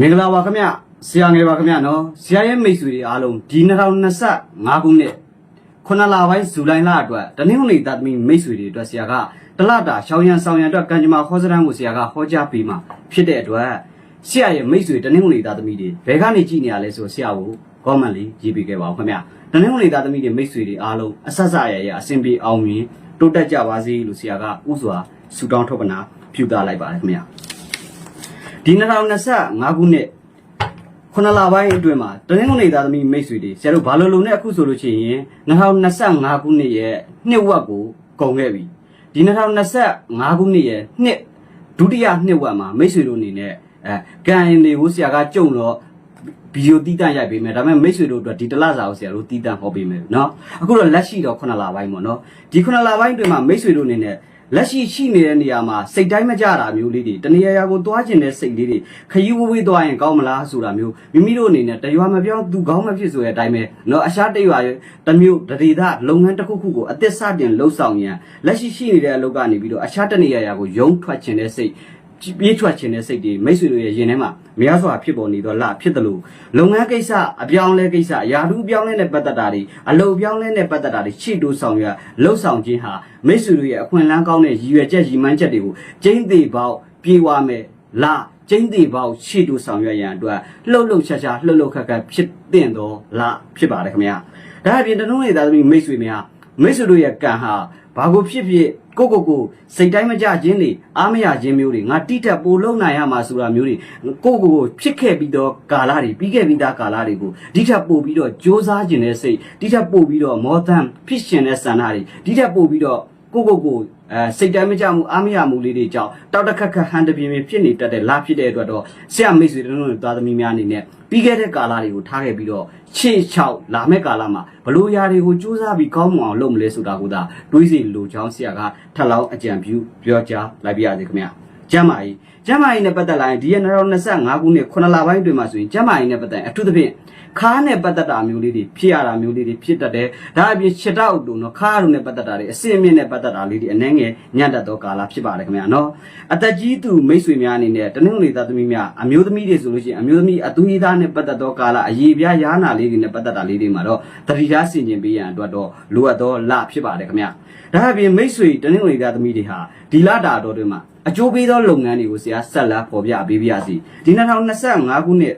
မင်္ဂလာပါခင်ဗျဆရာငယ်ပါခင်ဗျနော်ဆရာရဲ့မိတ်ဆွေတွေအားလုံးဒီ2025ခုနှစ်ခုနလပိုင်းဇူလိုင်လအတွက်တနင်္ဂနွေသားသမီးမိတ်ဆွေတွေအတွက်ဆရာကတလတာရှောင်းရန်ဆောင်ရန်အတွက်ကံကြမ္မာခေါ်စရန်ကိုဆရာကဟောကြားပေးမှာဖြစ်တဲ့အတွက်ဆရာရဲ့မိတ်ဆွေတနင်္ဂနွေသားသမီးတွေဘယ်ကနေကြည့်နေရလဲဆိုဆရာကို comment လေးရေးပေးခဲ့ပါဦးခင်ဗျတနင်္ဂနွေသားသမီးတွေမိတ်ဆွေတွေအားလုံးအဆက်ဆက်ရရအဆင်ပြေအောင်မြင်တိုးတက်ကြပါစေလို့ဆရာကဥစွာဆုတောင်းထုတ်ပနာပြုတာလိုက်ပါတယ်ခင်ဗျ ဒီ2025ခုနှစ် ခုနလပိုင်းအတွင်းမှာတနင်္ဂနွေသားသမီးမိတ်ဆွေတွေဆရာတို့ဘာလို့လုံနဲ့အခုဆိုလို့ရှိရင်2025ခုနှစ်ရဲ့နှစ်ဝက်ကိုကုန်ခဲ့ပြီဒီ2025ခုနှစ်ရဲ့နှစ်ဒုတိယနှစ်ဝက်မှာမိတ်ဆွေတို့အနေနဲ့အဲကန်ရင်တွေကိုဆရာကကြုံတော့ဗီဒီယိုတီးတန့်ရိုက်ပေးမယ်ဒါပေမဲ့မိတ်ဆွေတို့အတွက်ဒီတစ်လစာကိုဆရာတို့တီးတန့်ဟောပေးမယ်เนาะအခုတော့လက်ရှိတော့ခုနလပိုင်းပေါ့เนาะဒီခုနလပိုင်းအတွင်းမှာမိတ်ဆွေတို့အနေနဲ့ လက်ရှိရှိနေတဲ့နေရာမှာစိတ်တိုင်းမကြတာမျိုးလေးတွေတနေရာရာကိုသွားကျင်တဲ့စိတ်လေးတွေခရီးဝေးဝေးသွားရင်ကောင်းမလားဆိုတာမျိုးမိမိတို့အနေနဲ့တရွာမပြောသူကောင်းမဖြစ်ဆိုတဲ့အတိုင်းပဲเนาะအရှားတရွာရဲ့တစ်မျိုးတရေသားလုပ်ငန်းတစ်ခုခုကိုအသက်စတင်လှုပ်ဆောင်ရန်လက်ရှိရှိနေတဲ့အလုပ်ကနေပြီးတော့အရှားတနေရာရာကိုယုံထွက်ခြင်းတဲ့စိတ် ပြေးထွက်ခြင်းတဲ့စိတ်တွေမိတ်ဆွေတို့ရဲ့ရင်ထဲမှာမရစွာဖြစ်ပေါ်နေတော့လဖြစ်တယ်လို့လုပ်ငန်းကိစ္စအပြောင်းလဲကိစ္စယာရုပြောင်းလဲနဲ့ပတ်သက်တာတွေအလုပ်ပြောင်းလဲနဲ့ပတ်သက်တာတွေရှေ့တိုးဆောင်ရလှုပ်ဆောင်ခြင်းဟာမိတ်ဆွေတို့ရဲ့အခွင့်အလမ်းကောင်းတဲ့ရည်ရွယ်ချက်ရည်မှန်းချက်တွေကိုကျင်းသေးပေါက်ပြေးဝမယ်လာကျင်းသေးပေါက်ရှေ့တိုးဆောင်ရရန်အတွက်လှုပ်လှုပ်ရှားရှားလှုပ်လှုပ်ခက်ခက်ဖြစ်တဲ့တော့လာဖြစ်ပါတယ်ခင်ဗျာဒါအပြင်တနုံးနေသားသမီးမိတ်ဆွေများမိတ်ဆွေတို့ရဲ့ကံဟာဘာကိုဖြစ်ဖြစ် ကိုကိုကိုစိတ်တိုင်းမကြခြင်းတွေအားမရခြင်းမျိုးတွေငါတိတက်ပိုလုံနိုင်ရမှာဆိုတာမျိုးတွေကိုကိုကိုဖြစ်ခဲ့ပြီးတော့ကာလတွေပြီးခဲ့ပြီးသားကာလတွေကိုဒီထက်ပိုပြီးတော့စ조사ခြင်းတဲ့စိတ်ဒီထက်ပိုပြီးတော့မောသန်ဖြစ်ရှင်တဲ့ဆန္ဒတွေဒီထက်ပိုပြီးတော့ ကိုကိုကိုအဲစိတ်တိုင်းမကြမှုအားမရမှုလေးတွေကြောင့်တောက်တခက်ခက်ဟန်တပြင်းပြင်းဖြစ်နေတတ်တဲ့လာဖြစ်တဲ့အတွက်တော့ဆရာမိတ်ဆွေတို့တို့သားသမီးများအနေနဲ့ပြီးခဲ့တဲ့ကာလတွေကိုထားခဲ့ပြီးတော့ရှေ့ချောက်လာမဲ့ကာလမှာဘလို့ຢာတွေကိုစူးစမ်းပြီးကောင်းမွန်အောင်လုပ်မလဲဆိုတာကိုသာတွေးစီလိုချောင်းဆရာကထပ်လောင်းအကြံပြုပြောကြားလိုက်ပြရစေခင်ဗျာကျမ်းမာရေးကျမ်းမာရေးနဲ့ပတ်သက်လာရင်ဒီရ2025ခုနှစ်9လပိုင်းအတွင်းမှာဆိုရင်ကျမ်းမာရေးနဲ့ပတ်သက်အထူးသဖြင့် ခါးနဲ့ပတ်သက်တာမျိုးလေးတွေဖြစ်ရတာမျိုးလေးတွေဖြစ်တတ်တယ်ဒါအပြင်ခြေထောက်တို့နော်ခါးရုံနဲ့ပတ်သက်တာတွေအစင်အမြင့်နဲ့ပတ်သက်တာလေးတွေအနှဲငယ်ညံ့တတ်သောကာလဖြစ်ပါတယ်ခင်ဗျာနော်အသက်ကြီးသူမိတ်ဆွေများအနေနဲ့တနင်္ဂနွေသားသမီးများအမျိုးသမီးတွေဆိုလို့ရှိရင်အမျိုးသမီးအသွေးသားနဲ့ပတ်သက်သောကာလအရေးပြားရားနာလေးတွေနဲ့ပတ်သက်တာလေးတွေမှာတော့တတိယဆင်ကျင်ပေးရန်အတွက်တော့လိုအပ်သောလဖြစ်ပါတယ်ခင်ဗျာဒါအပြင်မိတ်ဆွေတနင်္ဂနွေသားသမီးတွေဟာဒီလတာတော်တွေမှာအကျိုးပေးသောလုပ်ငန်းတွေကိုဆရာဆက်လက်ဖော်ပြပေးပါရစေဒီ2025ခုနှစ်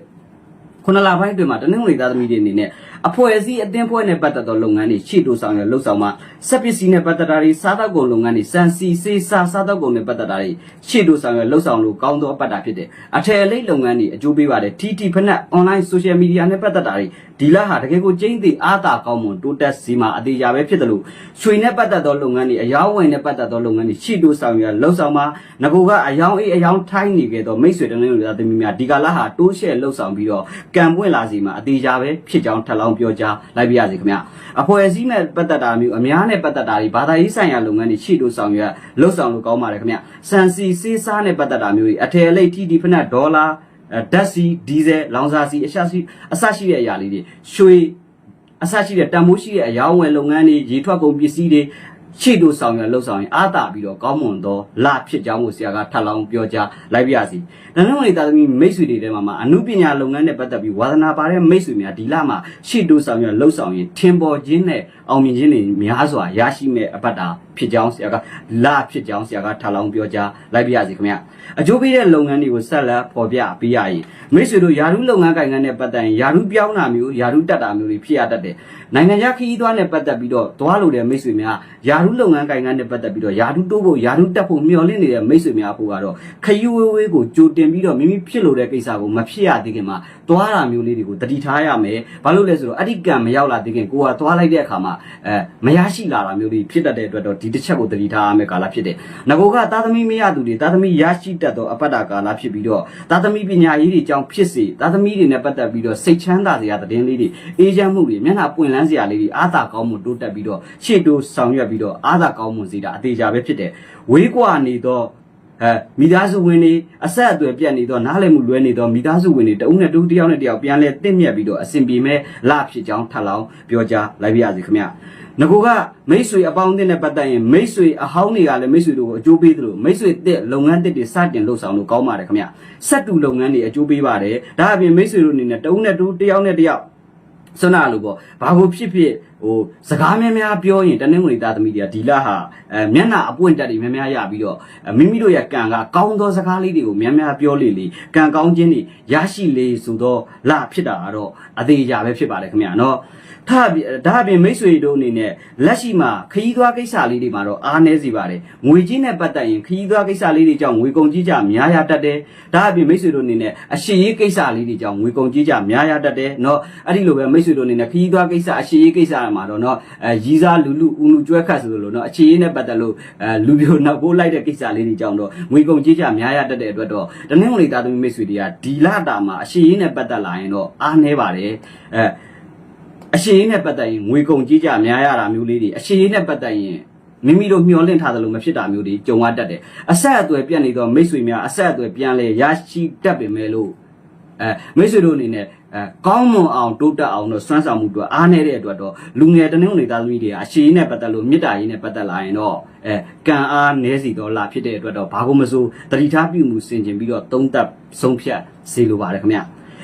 ခုနလပိုင်းအတွင်းမှာတနင်္ဂနွေသားသမီးတွေအနေနဲ့ အဖွဲ့အစည်းအသင်းဖွဲ့နဲ့ပတ်သက်သောလုပ်ငန်းတွေရှေ့တိုးဆောင်ရလှုပ်ဆောင်မှာစက်ပစ္စည်းနဲ့ပတ်သက်တာတွေစားသောက်ကုန်လုပ်ငန်းတွေစံစီစေးစားစားသောက်ကုန်နဲ့ပတ်သက်တာတွေရှေ့တိုးဆောင်ရလှုပ်ဆောင်လို့ကောင်းသောအပတ်တာဖြစ်တယ်အထည်အလိပ်လုပ်ငန်းတွေအကျိုးပေးပါတယ် TT ဖက်နဲ့ online social media နဲ့ပတ်သက်တာတွေဒီလဟာတကယ်ကိုကျင်းသေးအားသာကောင်းမွန်တိုးတက်စီမှာအသေးကြပဲဖြစ်တယ်လို့ရွှေနဲ့ပတ်သက်သောလုပ်ငန်းတွေအယောင်းဝယ်နဲ့ပတ်သက်သောလုပ်ငန်းတွေရှေ့တိုးဆောင်ရလှုပ်ဆောင်မှာငကိုကအယောင်းအေးအယောင်းထိုင်းနေခဲ့သောမိတ်ဆွေတနင်္ဂနွေသားသမီးများဒီကလဟာတိုးရှဲလှုပ်ဆောင်ပြီးတော့ကံပွင့်လာစီမှာအသေးကြပဲဖြစ်ကြောင်းထပ်လောင်းပြောကြားလိုက်ပြရစီခင်ဗျအဖွဲ့အစည်းနဲ့ပတ်သက်တာမျိုးအများနဲ့ပတ်သက်တာတွေဘာသာရေးဆိုင်ရာလုပ်ငန်းတွေရှေ့တိုးဆောင်ရလှုပ်ဆောင်လို့ကောင်းပါတယ်ခင်ဗျစံစီစေးစားနဲ့ပတ်သက်တာမျိုးတွေအထည်အလိပ် TT ဖက်နဲ့ဒေါ်လာအဲဓာတ်စီဒီဇယ်လောင်စာစီအရှာစီအဆရှိတဲ့အရာလေးတွေရွှေအဆရှိတဲ့တန်မိုးရှိတဲ့အယောင်းဝယ်လုပ်ငန်းတွေရေထွက်ကုန်ပစ္စည်းတွေ ရှေ့တို့ဆောင်ရလှုပ်ဆောင်ရင်အားတာပြီးတော့ကောင်းမွန်သောလဖြစ်ကြောင်းကိုဆရာကထပ်လောင်းပြောကြားလိုက်ပြစီ။ဒါကြောင့်လေတာသမီးမိတ်ဆွေတွေထဲမှာမှာအမှုပညာလုပ်ငန်းနဲ့ပတ်သက်ပြီးဝါသနာပါတဲ့မိတ်ဆွေများဒီလမှာရှေ့တို့ဆောင်ရလှုပ်ဆောင်ရင်ထင်ပေါ်ခြင်းနဲ့အောင်မြင်ခြင်းတွေများစွာရရှိမဲ့အပတ်တာဖြစ်ကြောင်းဆရာကလဖြစ်ကြောင်းဆရာကထပ်လောင်းပြောကြားလိုက်ပြစီခင်ဗျ။အကျိုးပေးတဲ့လုပ်ငန်းတွေကိုဆက်လက်ဖော်ပြပေးရရင်မိတ်ဆွေတို့ယာရုလုပ်ငန်းကိုင်ငန်းနဲ့ပတ်သက်ရင်ယာရုပြောင်းတာမျိုးယာရုတက်တာမျိုးတွေဖြစ်ရတတ်တယ်။နိုင်ငံခြားခရီးသွားနဲ့ပတ်သက်ပြီးတော့သွားလို့တဲ့မိတ်ဆွေများယာရုလုပ်ငန်းကိုင်ငန်းနဲ့ပတ်သက်ပြီးတော့ယာရုတိုးဖို့ယာရုတက်ဖို့မျှော်လင့်နေတဲ့မိတ်ဆွေများဖို့ကတော့ခရီးဝေးဝေးကိုကြိုတင်ပြီးတော့မိမိဖြစ်လို့တဲ့ကိစ္စကိုမဖြစ်ရသေးခင်မှာသွားတာမျိုးလေးတွေကိုတတိထားရမယ်။ဘာလို့လဲဆိုတော့အဓိကံမရောက်လာသေးခင်ကိုကသွားလိုက်တဲ့အခါမှာအဲမရရှိလာတာမျိုးတွေဖြစ်တတ်တဲ့အတွက်တော့ဒီတစ်ချက်ကိုတတိထားရမယ်ကာလဖြစ်တယ်။ငကိုကသားသမီးမရသူတွေသားသမီးရရှိတတ်သောအပတ္တကာလဖြစ်ပြီးတော့သားသမီးပညာရေးတွေကြောင့်ဖြစ်စေသားသမီးတွေနဲ့ပတ်သက်ပြီးတော့စိတ်ချမ်းသာစရာသတင်းလေးတွေအေးချမ်းမှုတွေမျက်နှာပွင့်လန်းစရာလေးတွေအားသာကောင်းမှုတိုးတက်ပြီးတော့ရှေ့တိုးဆောင်ရွက်ပြီးတော့အားသာကောင်းမှုစေတာအသေးချာပဲဖြစ်တယ်။ဝေးကွာနေသောအဲမိသားစုဝင်တွေအဆက်အသွယ်ပြတ်နေတော့နားလည်မှုလွဲနေတော့မိသားစုဝင်တွေတဦးနဲ့တဦးတစ်ယောက်နဲ့တစ်ယောက်ပြန်လဲတင့်မြတ်ပြီးတော့အစဉ်ပြေမဲ့လဖြစ်ကြောင်းထပ်လောင်းပြောကြားလိုက်ပါရစေခင်ဗျာ ငကိုကမိတ်ဆွေအပေါင်းအသင်းနဲ့ပတ်သက်ရင်မိတ်ဆွေအဟောင်းတွေကလည်းမိတ်ဆွေတို့ကိုအကျိုးပေးသလိုမိတ်ဆွေတဲ့လုပ်ငန်းတစ်တွေစတင်လှုပ်ဆောင်လို့ကောင်းပါတယ်ခင်ဗျာဆက်တူလုပ်ငန်းတွေအကျိုးပေးပါတယ်ဒါအပြင်မိတ်ဆွေတို့အနေနဲ့တဦးနဲ့တဦးတစ်ယောက်နဲ့တစ်ယောက်ဆွမ်းနာလို့ပေါ့ဘာကိုဖြစ်ဖြစ် ဟိုစကားများများပြောရင်တနင်္ဂနွေသားသမီးတွေကဒီလဟာအဲမျက်နှာအပွင့်တက်တွေများများရပြီးတော့အဲမိမိတို့ရဲ့ကံကကောင်းသောစကားလေးတွေကိုများများပြောလေလေကံကောင်းခြင်းတွေရရှိလေဆိုတော့လဖြစ်တာကတော့အသေးအကြပဲဖြစ်ပါတယ်ခင်ဗျာနော်ထားပြီးဒါအပြင်မိတ်ဆွေတို့အနေနဲ့လက်ရှိမှာခရီးသွားကိစ္စလေးတွေမှာတော့အားနည်းစီပါတယ်ငွေကြီးနဲ့ပတ်သက်ရင်ခရီးသွားကိစ္စလေးတွေကြောင့်ငွေကုန်ကြီးကြများရတတ်တယ်ဒါအပြင်မိတ်ဆွေတို့အနေနဲ့အရှိရေးကိစ္စလေးတွေကြောင့်ငွေကုန်ကြီးကြများရတတ်တယ်เนาะအဲ့ဒီလိုပဲမိတ်ဆွေတို့အနေနဲ့ခရီးသွားကိစ္စအရှိရေးကိစ္စ မှာတော့เนาะအဲရီးစားလူလူဦးလူကျွဲခတ်ဆိုလို့เนาะအရှိရေးနဲ့ပတ်သက်လို့အဲလူပြိုနောက်ပိုးလိုက်တဲ့ကိစ္စလေးတွေကြောင့်တော့ငွေကုန်ကြီးကြများရတတ်တဲ့အတွက်တော့တနင်္ဂနွေသားသမီးမိတ်ဆွေတွေကဒီလတာမှာအရှိရေးနဲ့ပတ်သက်လာရင်တော့အားနည်းပါတယ်အဲ အရှိန်နဲ့ပတ်သက်ရင်ငွေကုန်ကြီးကြများရတာမျိုးလေးတွေအရှိန်နဲ့ပတ်သက်ရင်မိမိတို့မျှော်လင့်ထားသလိုမဖြစ်တာမျိုးတွေကြုံရတတ်တယ်အဆက်အသွယ်ပြတ်နေတော့မိတ်ဆွေများအဆက်အသွယ်ပြန်လဲရရှိတတ်ပေမဲ့လို့အဲမိတ်ဆွေတို့အနေနဲ့ အဲကောင်းမွန်အောင်တိုးတက်အောင်တော့စွမ်းဆောင်မှုတို့အားနေတဲ့အတွက်တော့လူငယ်တနင်္ဂနွေသားသမီးတွေကအရှိန်နဲ့ပတ်သက်လို့မေတ္တာရေးနဲ့ပတ်သက်လာရင်တော့အဲကံအားနည်းစီတော့လာဖြစ်တဲ့အတွက်တော့ဘာကိုမစိုးတတိထားပြုမှုစင်ကျင်ပြီးတော့သုံးသပ်ဆုံးဖြတ်စေလိုပါတယ်ခင်ဗျ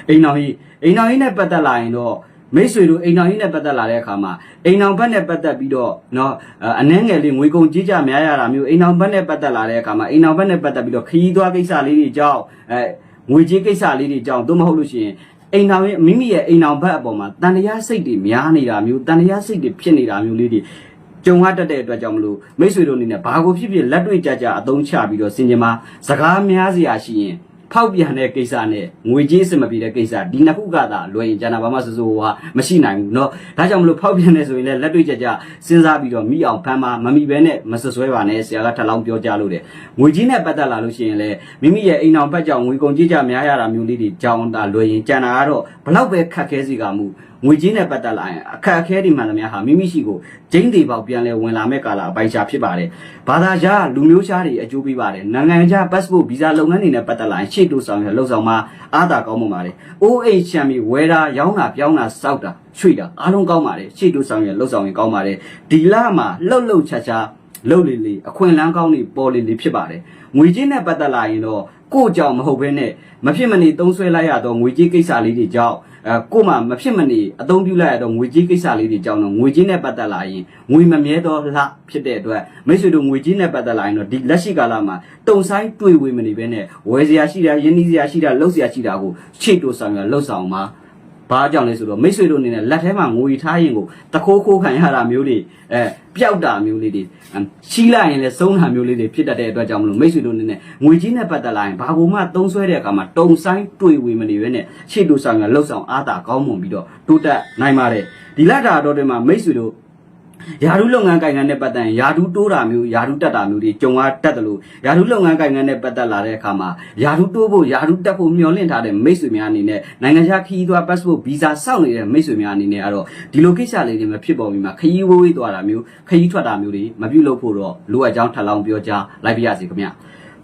အိမ်တော်ကြီးအိမ်တော်ကြီးနဲ့ပတ်သက်လာရင်တော့ မိတ်ဆွေတို့အိမ်တော်ကြီးနဲ့ပတ်သက်လာတဲ့အခါမှာအိမ်တော်ဘက်နဲ့ပတ်သက်ပြီးတော့เนาะအနှဲငယ်လေးငွေကုန်ကြီးကြများရတာမျိုးအိမ်တော်ဘက်နဲ့ပတ်သက်လာတဲ့အခါမှာအိမ်တော်ဘက်နဲ့ပတ်သက်ပြီးတော့ခရီးသွားကိစ္စလေးတွေကြောင့်အဲငွေကြီးကိစ္စလေးတွေကြောင့်သို့မဟုတ်လို့ရှိရင် အိမ်တော်ရဲ့မိမိရဲ့အိမ်တော်ဘက်အပေါ်မှာတန်တရားစိတ်တွေများနေတာမျိုးတန်တရားစိတ်တွေဖြစ်နေတာမျိုးလေးတွေကြုံရတတ်တဲ့အတွက်ကြောင့်မလို့မိတ်ဆွေတို့အနေနဲ့ဘာကိုဖြစ်ဖြစ်လက်တွေ့ကြကြအသုံးချပြီးတော့စင်ကြင်မှာစကားများစရာရှိရင် ဖောက်ပြန်တဲ့ကိစ္စနဲ့ငွေကြေးအဆင်မပြေတဲ့ကိစ္စဒီနှစ်ခုကသာလွယ်ရင်ကျန်တာဘာမှစိုးစိုးဟာမရှိနိုင်ဘူးเนาะဒါကြောင့်မလို့ဖောက်ပြန်နေဆိုရင်လည်းလက်တွေ့ကြကြစဉ်းစားပြီးတော့မိအောင်ဖမ်းပါမမိဘဲနဲ့မဆွဆွဲပါနဲ့ဆရာကထပ်လောင်းပြောကြလို့တယ်ငွေကြေးနဲ့ပတ်သက်လာလို့ရှိရင်လည်းမိမိရဲ့အိမ်အောင်ဘက်ကြောင့်ငွေကုန်ကြေးကြများရတာမျိုးလေးတွေကြောင်းတာလွယ်ရင်ကျန်တာကတော့ဘလောက်ပဲခက်ခဲစီကမှု ငွေကြေးနဲ့ပတ်သက်လာရင်အခက်အခဲတွေမှန်သမျှဟာမိမိရှိကိုကျင်းသေးပေါက်ပြန်လဲဝင်လာမဲ့ကာလအပိုင်ရှာဖြစ်ပါတယ်။ဘာသာခြားလူမျိုးခြားတွေအကျိုးပေးပါတယ်။နိုင်ငံခြား passport visa လုပ်ငန်းတွေနဲ့ပတ်သက်လာရင်ရှေ့တိုးဆောင်ရလှုပ်ဆောင်မှာအားသာကောင်းမှုပါတယ်။ OH ချန်ပီဝယ်တာရောင်းတာပြောင်းတာစောက်တာချွေတာအားလုံးကောင်းပါတယ်။ရှေ့တိုးဆောင်ရလှုပ်ဆောင်ရင်ကောင်းပါတယ်။ဒီလမှာလှုပ်လှုပ်ချာချာလှုပ်လေလေအခွင့်အလန်းကောင်းတွေပေါ်လေလေဖြစ်ပါတယ်။ငွေကြေးနဲ့ပတ်သက်လာရင်တော့ကို့ကြောင့်မဟုတ်ဘဲနဲ့မဖြစ်မနေသုံးဆွဲလိုက်ရတော့ငွေကြေးကိစ္စလေးတွေကြောင့်အဲ ကို့မှာမဖြစ်မနေအသုံးပြုလိုက်ရတော့ငွေကြေးကိစ္စလေးတွေကြောင့်တော့ငွေကြေးနဲ့ပတ်သက်လာရင်ငွေမမြဲတော့လှဖြစ်တဲ့အတွက်မိတ်ဆွေတို့ငွေကြေးနဲ့ပတ်သက်လာရင်တော့ဒီလက်ရှိကာလမှာတုံဆိုင်တွေ့ဝေမနေဘဲနဲ့ဝယ်စရာရှိတာယင်းနှီးစရာရှိတာလှုပ်စရာရှိတာကိုခြေတိုးဆောင်ရလှုပ်ဆောင်မှာ ဘာကြောင့်လဲဆိုတော့မိတ်ဆွေတို့အနေနဲ့လက်ထဲမှာငွေထားရင်ကိုတခိုးခိုးခံရတာမျိုးတွေအဲပျောက်တာမျိုးလေးတွေရှိလိုက်ရင်လည်းဆုံးတာမျိုးလေးတွေဖြစ်တတ်တဲ့အတွက်ကြောင့်မလို့မိတ်ဆွေတို့အနေနဲ့ငွေကြီးနဲ့ပတ်သက်လာရင်ဘာကိုမှသုံးဆွဲတဲ့အခါမှာတုံဆိုင်တွေ့ဝေမနေဘဲနဲ့ရှေ့တို့ဆောင်ရလှုပ်ဆောင်အားတာကောင်းမွန်ပြီးတော့တိုးတက်နိုင်ပါတယ်ဒီလက်တာတော့တွေမှာမိတ်ဆွေတို့ ယာရုလုပ်ငန်းကိုင်ငန်းနဲ့ပတ်သက်ရင်ယာရုတိုးတာမျိုးယာရုတက်တာမျိုးတွေကြုံရတတ်တယ်လို့ယာရုလုပ်ငန်းကိုင်ငန်းနဲ့ပတ်သက်လာတဲ့အခါမှာယာရုတိုးဖို့ယာရုတက်ဖို့မျှော်လင့်ထားတဲ့မိတ်ဆွေများအနေနဲ့နိုင်ငံခြားခရီးသွား passport visa စောင့်နေတဲ့မိတ်ဆွေများအနေနဲ့ကတော့ဒီလိုကိစ္စလေးတွေမဖြစ်ပေါ်ပြီးမှခရီးဝေးဝေးသွားတာမျိုးခရီးထွက်တာမျိုးတွေမပြုလုပ်ဖို့တော့လိုအပ်ကြောင်းထပ်လောင်းပြောကြားလိုက်ပါရစေခင်ဗျ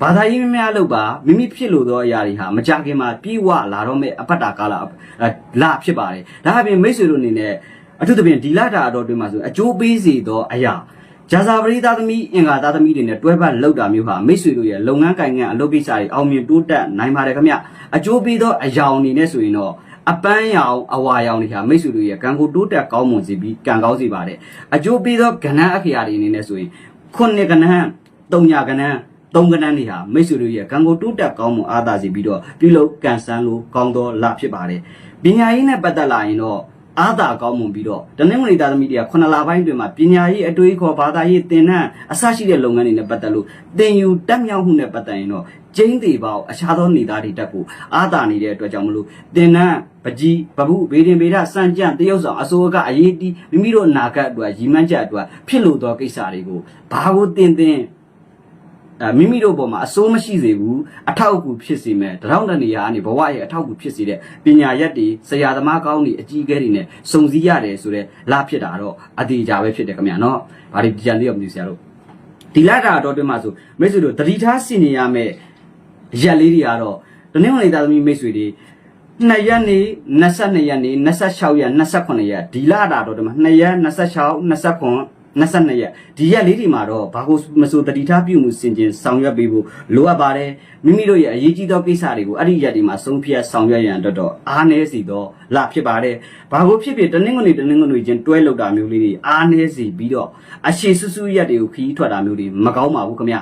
ဘာသာရေးများများလုပ်ပါမိမိဖြစ်လို့သောအရာတွေဟာမကြခင်မှာပြေဝလာတော့မဲ့အပတ်တာကာလလာဖြစ်ပါတယ်ဒါအပြင်မိတ်ဆွေတို့အနေနဲ့ အထူးသဖြင့်ဒီလတာအတော်တွင်မှာဆိုအကျိုးပေးစေသောအရာဂျာဇာပရိသားသမီးအင်္ဂါသားသမီးတွေနဲ့တွဲပတ်လောက်တာမျိုးဟာမိတ်ဆွေတို့ရဲ့လုပ်ငန်းကိုင်ငန်းအလုပ်ကိစ္စတွေအောင်မြင်တိုးတက်နိုင်ပါတယ်ခင်ဗျအကျိုးပေးသောအရာအနေနဲ့ဆိုရင်တော့အပန်းရောင်အဝါရောင်တွေဟာမိတ်ဆွေတို့ရဲ့ကံကိုတိုးတက်ကောင်းမွန်စေပြီးကံကောင်းစေပါတယ်အကျိုးပေးသောကဏ္ဍအခရာတွေအနေနဲ့ဆိုရင်ခုနှစ်ကဏ္ဍသုံးညာကဏ္ဍသုံးကဏ္ဍတွေဟာမိတ်ဆွေတို့ရဲ့ကံကိုတိုးတက်ကောင်းမွန်အားသာစေပြီးတော့ပြုလုပ်ကန်ဆန်းလို့ကောင်းသောလဖြစ်ပါတယ်ပညာရေးနဲ့ပတ်သက်လာရင်တော့ အားသာကောင်းမွန်ပြီးတော့တနင်္ဂနွေသားသမီးတွေကခုနှစ်လပိုင်းတွင်မှာပညာရေးအတွေ့အခေါ်ဘာသာရေးသင်တန်းအစရှိတဲ့လုပ်ငန်းတွေနဲ့ပတ်သက်လို့သင်ယူတက်မြောက်မှုနဲ့ပတ်သက်ရင်တော့ကျင်းသေးပေါအခြားသောနေသားတွေတက်ဖို့အားသာနေတဲ့အတွက်ကြောင့်မလို့သင်တန်းပကြီးဗဟုဗေဒင်ဗေဒစံကြံတရုပ်ဆောင်အစိုးရကအရေးတီးမိမိတို့အနာဂတ်အတွက်ရည်မှန်းချက်အတွက်ဖြစ်လို့သောကိစ္စတွေကိုဘာကိုသင်သင်အဲ မိမိတို့ဘောမှာအစိုးမရှိစေဘူးအထောက်အကူဖြစ်စေမဲ့တရောင်းတနေရာကနေဘဝရဲ့အထောက်အကူဖြစ်စေတဲ့ပညာရက်တွေဆရာသမားကောင်းတွေအကြီးအကဲတွေနဲ့စုံစည်းရတယ်ဆိုတော့လာဖြစ်တာတော့အသေးကြပဲဖြစ်တယ်ခင်ဗျာနော်ဘာဒီကြံသေးအောင်မသိဆရာတို့ဒီလာတာတော့တွင်မှာဆိုမိတ်ဆွေတို့တတိထားစီနေရမယ်ရက်လေးတွေကတော့တနင်္ဂနွေသားသမီးမိတ်ဆွေတွေ2ရက်နေ22ရက်နေ26ရက်28ရက်ဒီလာတာတော့တွင်မှာ2ရက်26 29 22ရက်ဒီရက်လေးဒီမှာတော့ဘာကိုမဆိုတတိထားပြုမှုစင်ကျင်ဆောင်ရွက်ပေးဖို့လိုအပ်ပါတယ်မိမိတို့ရဲ့အရေးကြီးသောကိစ္စတွေကိုအဲ့ဒီရက်ဒီမှာဆုံးဖြတ်ဆောင်ရွက်ရန်အတွက်တော့အားနည်းစီတော့လဖြစ်ပါတယ်ဘာကိုဖြစ်ဖြစ်တနင်္ဂနွေတနင်္ဂနွေချင်းတွဲလောက်တာမျိုးလေးတွေအားနည်းစီပြီးတော့အရှိဆူဆူရက်တွေကိုခီးထွက်တာမျိုးတွေမကောင်းပါဘူးခင်ဗျ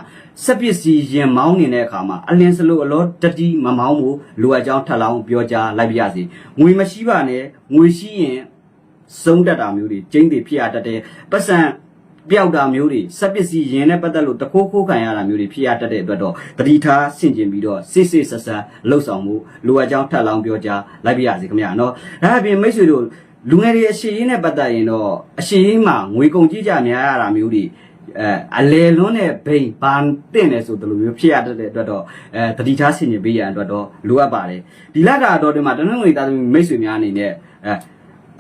စက်ပစ္စည်းရင်မောင်းနေတဲ့အခါမှာအလင်းစလို့အလောတတိမမောင်းဘူးလိုအပ်ကြောင်းထပ်လောင်းပြောကြားလိုက်ပါရစေငွေမရှိပါနဲ့ငွေရှိရင်ဆုံးတတ်တာမျိုးတွေကျင်းတွေဖြစ်ရတတ်တယ်ပတ်စံ ပျောက်တာမျိုးတွေစက်ပစ္စည်းရင်နဲ့ပတ်သက်လို့တခိုးခိုးခံရတာမျိုးတွေဖြစ်ရတတ်တဲ့အတွက်တော့တတိထားဆင်ကျင်ပြီးတော့စစ်စစ်ဆက်ဆက်လှုပ်ဆောင်မှုလိုအပ်ကြောင်းထပ်လောင်းပြောကြားလိုက်ပါရစေခင်ဗျာနော်ဒါအပြင်မိတ်ဆွေတို့လူငယ်တွေအရှိရင်နဲ့ပတ်သက်ရင်တော့အရှိရင်မှာငွေကုန်ကြီးကြများရတာမျိုးတွေအဲအလေလွန်းတဲ့ဘိန်ဘာတင်တယ်ဆိုတလိုမျိုးဖြစ်ရတတ်တဲ့အတွက်တော့အဲတတိထားဆင်ကျင်ပေးရန်အတွက်တော့လိုအပ်ပါတယ်ဒီလတာတော့ဒီမှာတနင်္ဂနွေသားသမီးမိတ်ဆွေများအနေနဲ့အဲ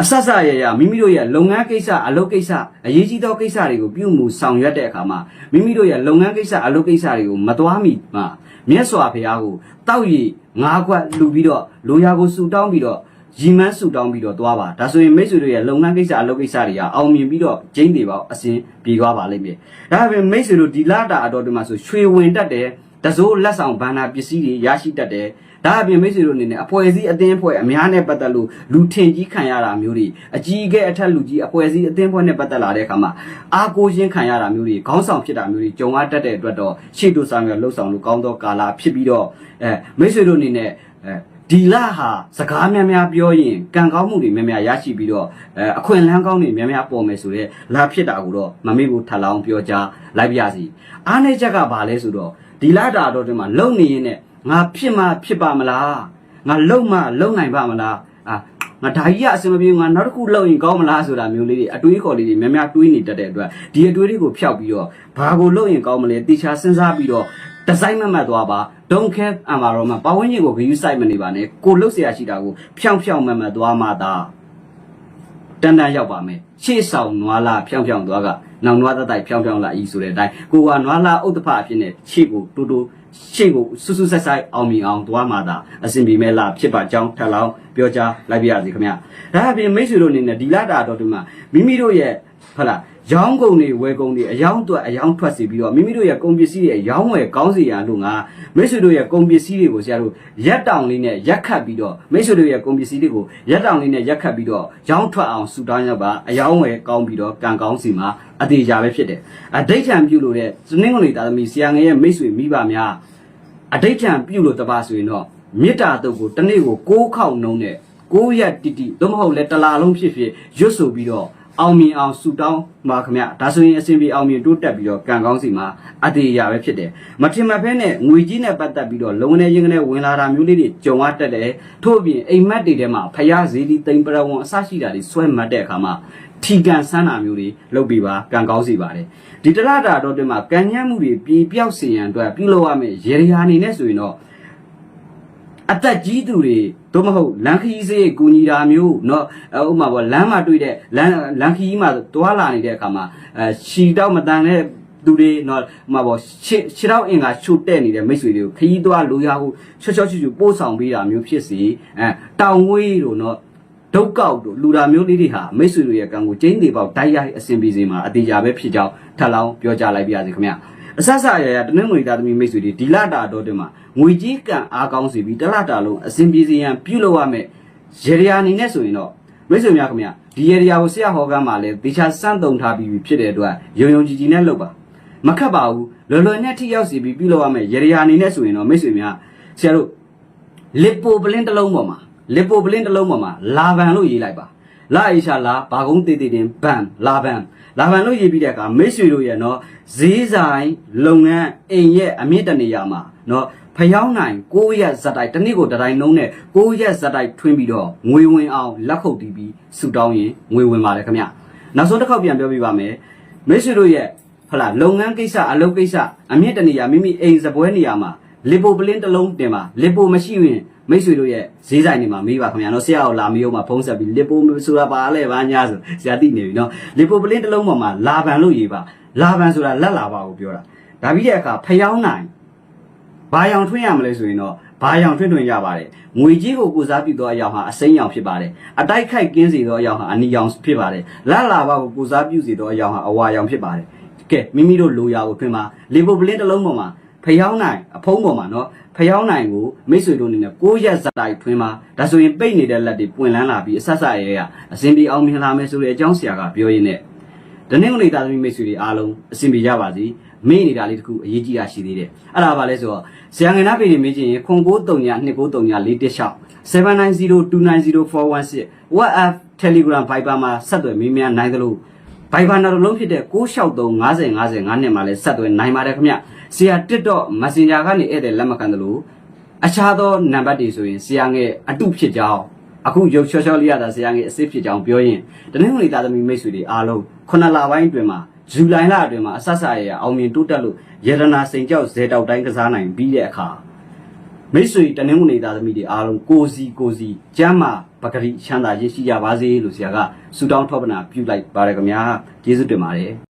အဆက်ဆက်ရရမိမိတို့ရဲ့လုပ်ငန်းကိစ္စအလုပ်ကိစ္စအရေးကြီးသောကိစ္စတွေကိုပြုမှုဆောင်ရွက်တဲ့အခါမှာမိမိတို့ရဲ့လုပ်ငန်းကိစ္စအလုပ်ကိစ္စတွေကိုမသွားမီမှာမြတ်စွာဘုရားကိုတောက်ရည်ငါးခွက်လှူပြီးတော့လူရာကိုဆူတောင်းပြီးတော့ရီမန်းဆူတောင်းပြီးတော့သွားပါဒါဆိုရင်မိတ်ဆွေတို့ရဲ့လုပ်ငန်းကိစ္စအလုပ်ကိစ္စတွေကအောင်မြင်ပြီးတော့ကျင်းတွေပေါ့အစဉ်ပြေသွားပါလိမ့်မယ်ဒါပေမဲ့မိတ်ဆွေတို့ဒီလာတာအတော်ဒီမှာဆိုရွှေဝင်တတ်တယ်တစိုးလက်ဆောင်ဘန္နာပစ္စည်းတွေရရှိတတ်တယ် ဒါအပြင်မိတ်ဆွေတို့အနေနဲ့အဖွဲ့အစည်းအသင်းအဖွဲ့အများနဲ့ပတ်သက်လို့လူထင်ကြီးခံရတာမျိုးတွေအကြီးအကဲအထက်လူကြီးအဖွဲ့အစည်းအသင်းအဖွဲ့နဲ့ပတ်သက်လာတဲ့အခါမှာအာကိုရှင်းခံရတာမျိုးတွေခေါင်းဆောင်ဖြစ်တာမျိုးတွေကြုံရတတ်တဲ့အတွက်တော့ရှေ့တို့ဆောင်ရလှုပ်ဆောင်လို့ကောင်းသောကာလဖြစ်ပြီးတော့အဲမိတ်ဆွေတို့အနေနဲ့အဲဒီလာဟာစကားများများပြောရင်ကံကောင်းမှုတွေများများရရှိပြီးတော့အဲအခွင့်အလမ်းကောင်းတွေများများပေါ်မယ်ဆိုတော့လာဖြစ်တာကိုတော့မမေ့ဘူးထပ်လောင်းပြောကြားလိုက်ပါရစီအားနေချက်ကဘာလဲဆိုတော့ဒီလာတာတော့ဒီမှာလုံနေရင်နဲ့ ငါဖြစ်မှဖြစ်ပါမလားငါလုံမှလုံနိုင်ပါမလားအာငါဒါကြီးကအဆင်မပြေငါနောက်တစ်ခုလုံရင်ကောင်းမလားဆိုတာမျိုးလေးတွေအတွေးခေါ်လေးတွေများများတွေးနေတတ်တဲ့အတွက်ဒီအတွေးတွေကိုဖျောက်ပြီးတော့ဘာကိုလုံရင်ကောင်းမလဲတေချာစဉ်းစားပြီးတော့ဒီဇိုင်းမမှတ်သွားပါ don't care environment ပတ်ဝန်းကျင်ကိုဂရုစိုက်မနေပါနဲ့ကိုလှုပ်ရှားရှိတာကိုဖြောင်းဖြောင်းမမှတ်သွားမှသာတန်တန်ရောက်ပါမယ်ရှေ့ဆောင်နွားလာဖြောင်းဖြောင်းသွားကနောင်နွားသက်တိုက်ဖြောင်းဖြောင်းလာဤဆိုတဲ့အတိုင်းကိုကနွားလာဥဒ္ဓဖအဖြစ်နဲ့ရှေ့ကိုတူတူ ရှေ့ကိုဆူဆူဆက်ဆက်အောင်မြင်အောင်သွားမှသာအစဉ်ပြေမဲ့လာဖြစ်ပါကြောင်းထပ်လောင်းပြောကြားလိုက်ပါရစေခင်ဗျာဒါအပြင်မိတ်ဆွေတို့အနေနဲ့ဒီလာတာတော်ဒီမှာမိမိတို့ရဲ့ဟုတ်လား ရောင်းကုန်တွေဝယ်ကုန်တွေအယောင်းအတွက်အယောင်းထွက်စီပြီးတော့မိမိတို့ရဲ့ကုန်ပစ္စည်းတွေအယောင်းဝယ်ကောင်းစီရန်လို့ငါမိတ်ဆွေတို့ရဲ့ကုန်ပစ္စည်းတွေကိုဆရာတို့ရက်တောင်လေးနဲ့ရက်ခတ်ပြီးတော့မိတ်ဆွေတို့ရဲ့ကုန်ပစ္စည်းတွေကိုရက်တောင်လေးနဲ့ရက်ခတ်ပြီးတော့ရောင်းထွက်အောင်ဆူတောင်းရပါအယောင်းဝယ်ကောင်းပြီးတော့ကံကောင်းစီမှာအသေးကြပဲဖြစ်တယ်အဒိဋ္ဌံပြုလို့တဲ့စနင်းကုန်လေးသားသမီးဆရာငယ်ရဲ့မိတ်ဆွေမိဘများအဒိဋ္ဌံပြုလို့တပါဆိုရင်တော့မေတ္တာတုတ်ကိုတစ်နေ့ကို6ခေါက်နှုံးတဲ့6ရက်တိတိသို့မဟုတ်လဲတစ်လာလုံးဖြစ်ဖြစ်ရွတ်ဆိုပြီးတော့ အောင်မြင်အောင်ဆူတောင်းပါခင်ဗျဒါဆိုရင်အစဉ်ပြေအောင်မြင်တိုးတက်ပြီးတော့ကံကောင်းစီမှာအတေရပဲဖြစ်တယ်မထင်မှတ်ဖဲနဲ့ငွေကြီးနဲ့ပတ်သက်ပြီးတော့လုံနေရင်ကနေဝင်လာတာမျိုးလေးတွေကြုံရတတ်တယ်ထို့အပြင်အိမ်မက်တွေထဲမှာဖယားဇီဒီတိမ်ပရဝံအစရှိတာတွေဆွဲမှတ်တဲ့အခါမှာထီကန်ဆန်းတာမျိုးတွေလုပ်ပြီးပါကံကောင်းစီပါတယ်ဒီတလတာတော့တင်မှာကံညမ်းမှုတွေပြေပြောက်စေရန်အတွက်ပြုလုပ်ရမယ့်ရေရာအနေနဲ့ဆိုရင်တော့အသက်ကြီးသူတွေ တို့မဟုတ်လမ်းခရီးစေးကူညီတာမျိုးเนาะဥပမာပေါ့လမ်းမှာတွေ့တဲ့လမ်းလမ်းခရီးမှာတွာလာနေတဲ့အခါမှာအဲရှီတော့မတန်တဲ့သူတွေเนาะဥပမာပေါ့ရှစ်ရှစ်တော့အင်္ဂါချို့တဲ့နေတဲ့မိတ်ဆွေတွေကိုခရီးသွားလိုရဟုချောချောချူချူပို့ဆောင်ပေးတာမျိုးဖြစ်စီအဲတောင်ဝေးတို့เนาะဒုတ်ကောက်တို့လူတာမျိုးလေးတွေဟာမိတ်ဆွေတွေရဲ့ကံကိုကျင်းနေပေါက်တိုက်ရိုက်အစဉ်ပြေစီမှာအသေးကြပဲဖြစ်ကြောင်းထပ်လောင်းပြောကြားလိုက်ပါရစေခင်ဗျာ အဆက်ဆက်ရရတနင်္ဂနွေသားသမီးမိတ်ဆွေတွေဒီလတာတော့တင်မှာငွေကြီးကံအားကောင်းစီပြီးတလတာလုံးအစဉ်ပြေစီရန်ပြုလုပ်ရမယ်ရေရီယာအနေနဲ့ဆိုရင်တော့မိတ်ဆွေများခင်ဗျာဒီရေရီယာကိုဆရာဟောကမ်းမှာလဲတေချာစမ်းတုံထားပြီးဖြစ်တဲ့အတွက်ယုံယုံကြည်ကြည်နဲ့လုပ်ပါမခတ်ပါဘူးလော်လော်နဲ့ထိရောက်စီပြီးပြုလုပ်ရမယ်ရေရီယာအနေနဲ့ဆိုရင်တော့မိတ်ဆွေများဆရာတို့လစ်ပိုပလင်းတစ်လုံးပေါ်မှာလစ်ပိုပလင်းတစ်လုံးပေါ်မှာလာဗန်လို့ရေးလိုက်ပါ လာအိရှာလာဘာကုန်းတေးတေးတင်ဘန်လာဗန်လာဗန်လို့ရေးပြီးတဲ့အခါမိတ်ဆွေတို့ရဲ့နော်ဈေးဆိုင်လုပ်ငန်းအိမ်ရဲ့အမြင့်တနေရာမှာနော်ဖျောင်းနိုင်6ရက်ဇက်တိုက်တစ်နေ့ကိုတစ်တိုင်းနှုံးနဲ့6ရက်ဇက်တိုက်ထွင်းပြီးတော့ငွေဝင်အောင်လက်ခုပ်တီးပြီးဆူတောင်းရင်ငွေဝင်ပါလေခင်ဗျနောက်ဆုံးတစ်ခေါက်ပြန်ပြောပြပါမယ်မိတ်ဆွေတို့ရဲ့ဟလာလုပ်ငန်းကိစ္စအလုပ်ကိစ္စအမြင့်တနေရာမိမိအိမ်စပွဲနေရာမှာလီပိုပလင်းတစ်လုံးတင်ပါလီပိုမရှိရင် မိတ်ဆွေတို့ရဲ့ဈေးဆိုင်တွေမှာမေးပါခင်ဗျာနော်ဆရာကိုလာမေးအောင်မှာဖုံးဆက်ပြီးလီပိုဆိုတာပါလဲဘာညာဆိုဆရာသိနေပြီနော်လီပိုပလင်းတစ်လုံးပေါ်မှာလာဗန်လို့ရေးပါလာပန်ဆိုတာလက်လာပါကိုပြောတာဒါပြီးတဲ့အခါဖျောင်းနိုင်ဘာရောင်ထွင်းရမလဲဆိုရင်တော့ဘာရောင်ထွင်းထွင်းရပါတယ်ငွေကြီးကိုကိုစားပြုသောအရောင်ဟာအစိမ်းရောင်ဖြစ်ပါတယ်အတိုက်ခိုက်ကင်းစေသောအရောင်ဟာအနီရောင်ဖြစ်ပါတယ်လက်လာပါကိုကိုစားပြုစေသောအရောင်ဟာအဝါရောင်ဖြစ်ပါတယ်ကဲမိမိတို့လိုရာကိုထွင်းပါလေပုတ်ပလင်းတစ်လုံးပေါ်မှာဖျောင်းနိုင်အဖုံးပေါ်မှာနော် ဖျောင်းနိုင်ကိုမိတ်ဆွေတို့အနေနဲ့ကိုရက်စတိုက်ထွင်းပါဒါဆိုရင်ပိတ်နေတဲ့လက်တွေပွင့်လန်းလာပြီးအဆက်ဆက်ရဲရအစဉ်ပြေအောင်မြင်လာမယ်ဆိုတဲ့အကြောင်းဆရာကပြောရင်းနဲ့ဒနေ့ကနေ့သားသမီးမိတ်ဆွေတွေအားလုံးအဆင်ပြေကြပါစေမေ့နေတာလေးတခုအရေးကြီးတာရှိသေးတယ်အဲ့ဒါပါလဲဆိုတော့ဆရာငယ်နာပေတွေမေးချင်ရင်ခွန်93ည2939 790290416 WhatsApp Telegram Viber မှာဆက်သွယ်မေးမြန်းနိုင်သလို Viber နောက်တစ်လုံးဖြစ်တဲ့663 50 50 9နှစ်မှာလည်းဆက်သွယ်နိုင်ပါတယ်ခင်ဗျဆရာ TikTok Messenger ကနေဧည့်သည်လက်မခံသလိုအခြားသောနံပါတ်တွေဆိုရင်ဆရာငယ်အတုဖြစ်ကြောင်းအခုရုပ်ချောချောလေးရတာဆရာငယ်အစ်စ်ဖြစ်ကြောင်းပြောရင်တနင်္ဂနွေသားသမီးမိတ်ဆွေတွေအားလုံးခုနှစ်လပိုင်းအတွင်းမှာဇူလိုင်လအတွင်းမှာအဆက်ဆက်ရရအောင်မြင်တိုးတက်လို့ရတနာစိန်ကြောက်ဇေတောက်တိုင်းကစားနိုင်ပြီးတဲ့အခါ မိတ်ဆွေတနင်္ဂနွေသားသမီးတွေအားလုံးကိုစီကိုစီကျမ်းမာပဂရိချမ်းသာရရှိကြပါစေလို့ဆရာကဆုတောင်းထောက်ပနာပြုလိုက်ပါတယ်ခင်ဗျာကျေးဇူးတင်ပါတယ်